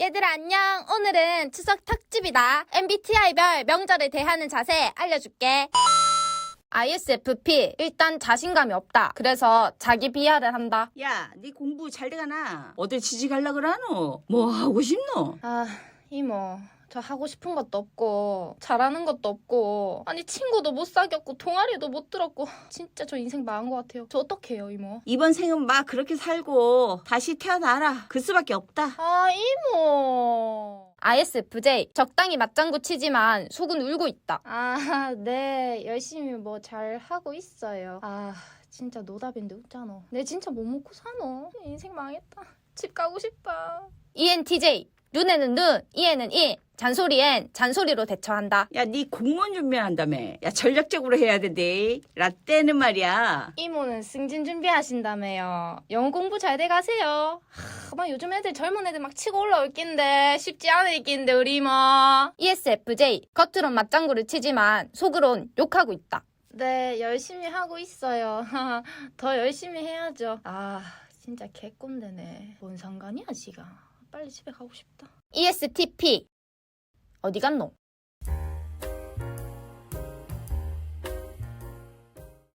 얘들아 안녕. 오늘은 추석 특집이다. MBTI별 명절을 대하는 자세 알려줄게. ISFP 일단 자신감이 없다. 그래서 자기 비하를 한다. 야, 네 공부 잘 돼가나? 어딜 취직하려 그러노? 뭐 하고 싶노? 아 이모 저 하고 싶은 것도 없고 잘하는 것도 없고 아니 친구도 못 사귀었고 동아리도 못 들었고 진짜 저 인생 망한 것 같아요. 저 어떡해요 이모? 이번 생은 막 그렇게 살고 다시 태어나라. 그 수밖에 없다. 아 이모. ISFJ 적당히 맞장구 치지만 속은 울고 있다. 아 네. 열심히 뭐 잘 하고 있어요. 아 진짜 노답인데 웃잖아. 내 진짜 못 먹고 사노? 인생 망했다. 집 가고 싶다. ENTJ 눈에는 눈 이에는 이 잔소리엔 잔소리로 대처한다 야, 네 공무원 준비한다며. 야, 전략적으로 해야 된대. 라떼는 말이야. 이모는 승진 준비하신다며요. 영어 공부 잘 돼 가세요. 하, 막 요즘 애들 젊은 애들 막 치고 올라올 낀데 쉽지 않을 낀데 우리 이모. ESFJ 겉으론 맞장구를 치지만 속으론 욕하고 있다. 네 열심히 하고 있어요. 더 열심히 해야죠. 아 진짜 개꼰대네. 뭔 상관이야 지가. 빨리 집에 가고 싶다. ESTP 어디 갔노?